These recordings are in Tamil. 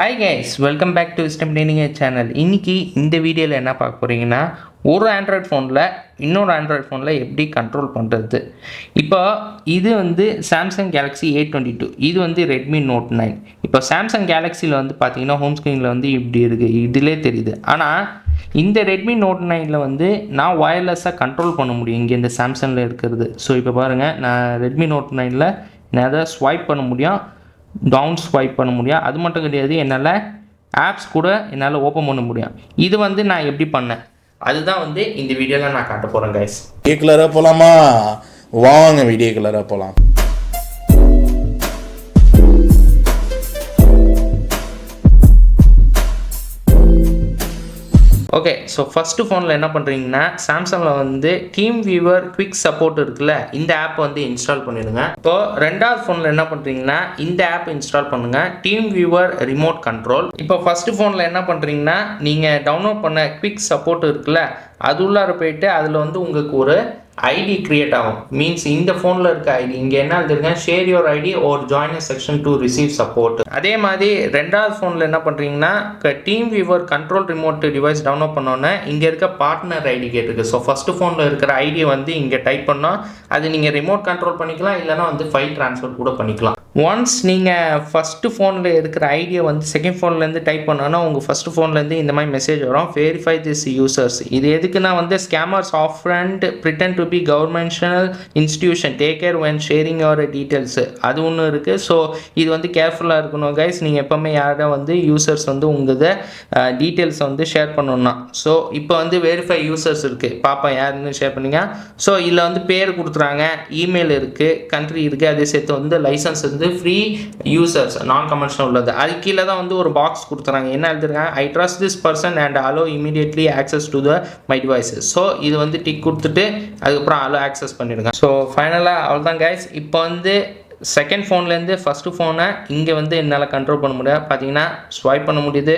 Hi guys welcome back to wisdom training channel இன்றைக்கி இந்த வீடியோவில் என்ன பார்க்க போகிறீங்கன்னா ஒரு ஆண்ட்ராய்ட் ஃபோனில் இன்னொரு ஆண்ட்ராய்ட் ஃபோனில் எப்படி கண்ட்ரோல் பண்ணுறது இப்போ இது வந்து Samsung Galaxy A twenty two இது வந்து ரெட்மி நோட் நைன் இப்போ சாம்சங் கேலக்ஸியில் வந்து பார்த்தீங்கன்னா ஹோம் ஸ்க்ரீனில் வந்து இப்படி இருக்குது இதிலே தெரியுது. ஆனால் இந்த ரெட்மி நோட் நைனில் வந்து நான் ஒயர்லெஸ்ஸாக கண்ட்ரோல் பண்ண முடியும் இங்கே இந்த சாம்சங்கில் இருக்கிறது. ஸோ இப்போ பாருங்கள் நான் ரெட்மி நோட் நைனில் நான் அதை ஸ்வைப் பண்ண முடியும் டவுன் ஸ்வைப் பண்ண முடியும். அது மட்டும் கிடையாது என்னால் ஆப்ஸ் கூட என்னால் ஓப்பன் பண்ண முடியும். இது வந்து நான் எப்படி பண்ணேன்? அதுதான் வந்து இந்த வீடியோவில் நான் காட்ட போகிறேன் கைஸ் வீடியோ கலராக போகலாமா வாங்க வீடியோ கலராக போகலாம் ஓகே ஸோ ஃபஸ்ட்டு ஃபோனில் என்ன பண்ணுறீங்கன்னா சாம்சங்கில் வந்து டீம் வியூவர் குவிக் சப்போர்ட் இருக்குல்ல இந்த ஆப் வந்து இன்ஸ்டால் பண்ணிடுங்க. இப்போ ரெண்டாவது ஃபோனில் என்ன பண்ணுறீங்கன்னா இந்த ஆப் இன்ஸ்டால் பண்ணுங்கள் டீம் வியூவர் ரிமோட் கண்ட்ரோல் இப்போ ஃபஸ்ட்டு ஃபோனில் என்ன பண்ணுறீங்கன்னா நீங்கள் டவுன்லோட் பண்ண குவிக் சப்போர்ட் இருக்குல்ல அது உள்ளார போயிட்டு அதில் வந்து உங்களுக்கு ஒரு ஐடி கிரியேட் ஆகும். மீன்ஸ் இந்த ஃபோனில் இருக்க ஐடி இங்கே என்ன எழுதிருக்கேன்? ஷேர் யோர் ஐடி ஒரு join session to receive support அதே மாதிரி ரெண்டாவது ஃபோனில் என்ன பண்ணுறீங்கன்னா TeamViewer control remote device download பண்ணோன்னே இங்கே இருக்க பார்ட்னர் ஐடி கேட்டிருக்கு. ஸோ ஃபஸ்ட்டு ஃபோனில் இருக்கிற ஐடியை வந்து இங்கே டைப் பண்ணால் அது நீங்கள் ரிமோட் கண்ட்ரோல் பண்ணிக்கலாம் இல்லைனா வந்து ஃபைல் ட்ரான்ஸ்ஃபர் கூட பண்ணிக்கலாம். ஒன்ஸ் நீங்கள் ஃபஸ்ட்டு ஃபோனில் இருக்கிற ஐடியா வந்து செகண்ட் ஃபோன்லேருந்து டைப் பண்ணோன்னா உங்கள் ஃபஸ்ட்டு ஃபோன்லேருந்து இந்த மாதிரி மெசேஜ் வரும். வெரிஃபை திஸ் யூசர்ஸ் இது எதுக்குன்னா வந்து scammers off and to be governmental institution take care when sharing our details அது ஒன்று இருக்குது ஸோ இது வந்து கேர்ஃபுல்லாக இருக்கணும் கைஸ் நீங்கள் எப்போவுமே யாரை வந்து யூசர்ஸ் வந்து உங்கள் டீட்டெயில்ஸை வந்து ஷேர் பண்ணணும்னா. ஸோ இப்போ வந்து வெரிஃபை யூசர்ஸ் இருக்குது பாப்பா யாருன்னு ஷேர் பண்ணீங்க? ஸோ இதில் வந்து பேர் கொடுத்துறாங்க இமெயில் இருக்குது கண்ட்ரி இருக்குது அதே சேர்த்து வந்து லைசன்ஸ் வந்து ஃப்ரீ யூசர்ஸ் நான் கமர்ஷியல் உள்ளது. அது கீழே தான் வந்து ஒரு பாக்ஸ் கொடுத்துறாங்க. என்ன எழுதிருக்காங்க I trust this person and allow immediately access to the my devices so இது வந்து டிக் கொடுத்துட்டு அதுக்கப்புறம் அலோ ஆக்சஸ் பண்ணிடுங்க. ஸோ ஃபைனலாக அவ்வளோதான் கைஸ் இப்போ வந்து செகண்ட் ஃபோன்லேருந்து ஃபஸ்ட்டு ஃபோனை இங்கே வந்து என்னால் கண்ட்ரோல் பண்ண முடியாது. பார்த்தீங்கன்னா ஸ்வைப் பண்ண முடியுது.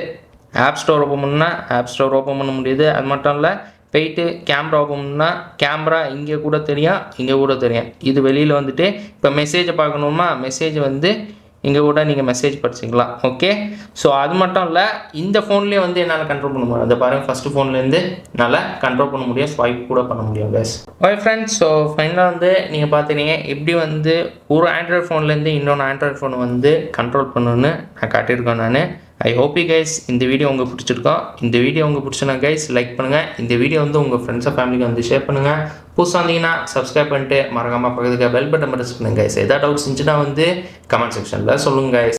ஆப் ஸ்டோர் ஓப்பன் பண்ணால் ஆப் ஸ்டோர் ஓப்பன் பண்ண முடியுது. அது மட்டும் இல்லை போயிட்டு கேமரா ஓப்பன் கேமரா இங்கே கூட தெரியும் இங்கே கூட தெரியும். இது வெளியில் வந்துட்டு இப்போ மெசேஜை பார்க்கணுமா? மெசேஜ் வந்து இங்கே கூட நீங்கள் மெசேஜ் படிச்சிக்கலாம் ஓகே ஸோ அது மட்டும் இல்லை இந்த ஃபோன்லேயே வந்து என்னால் கண்ட்ரோல் பண்ண முடியும். அதை பாருங்கள் ஃபஸ்ட்டு ஃபோன்லேருந்து என்னால் கண்ட்ரோல் பண்ண முடியும் ஸ்வைப் கூட பண்ண முடியும் பேஸ் ஓகே ஃப்ரெண்ட்ஸ் ஸோ ஃபைனலாக வந்து நீங்கள் பார்த்துனீங்க எப்படி வந்து ஒரு ஆண்ட்ராய்ட் ஃபோன்லேருந்து இன்னொன்று ஆண்ட்ராய்ட் ஃபோன் வந்து கண்ட்ரோல் பண்ணணுன்னு நான் காட்டியிருக்கேன் நான். ஐ ஹோப் யூ கைஸ் இந்த வீடியோ உங்களுக்கு பிடிச்சிருக்கோம் இந்த வீடியோ உங்களுக்கு பிடிச்சினா கைஸ் லைக் பண்ணுங்கள் இந்த வீடியோ வந்து உங்கள் ஃப்ரெண்ட்ஸை ஃபேமிலிக்கு வந்து ஷேர் பண்ணுங்கள் புதுசாக வந்தீங்கன்னா சப்ஸ்கிரைப் பண்ணிட்டு மறக்காமல் பக்கத்துக்கு பெல் பட்டன் ப்ரெஸ் பண்ணுங்கள் கைஸ் எதாவது டவுட்ஸ் இருந்துச்சுன்னா வந்து கமெண்ட் செக்ஷனில் சொல்லுங்கள் கைஸ்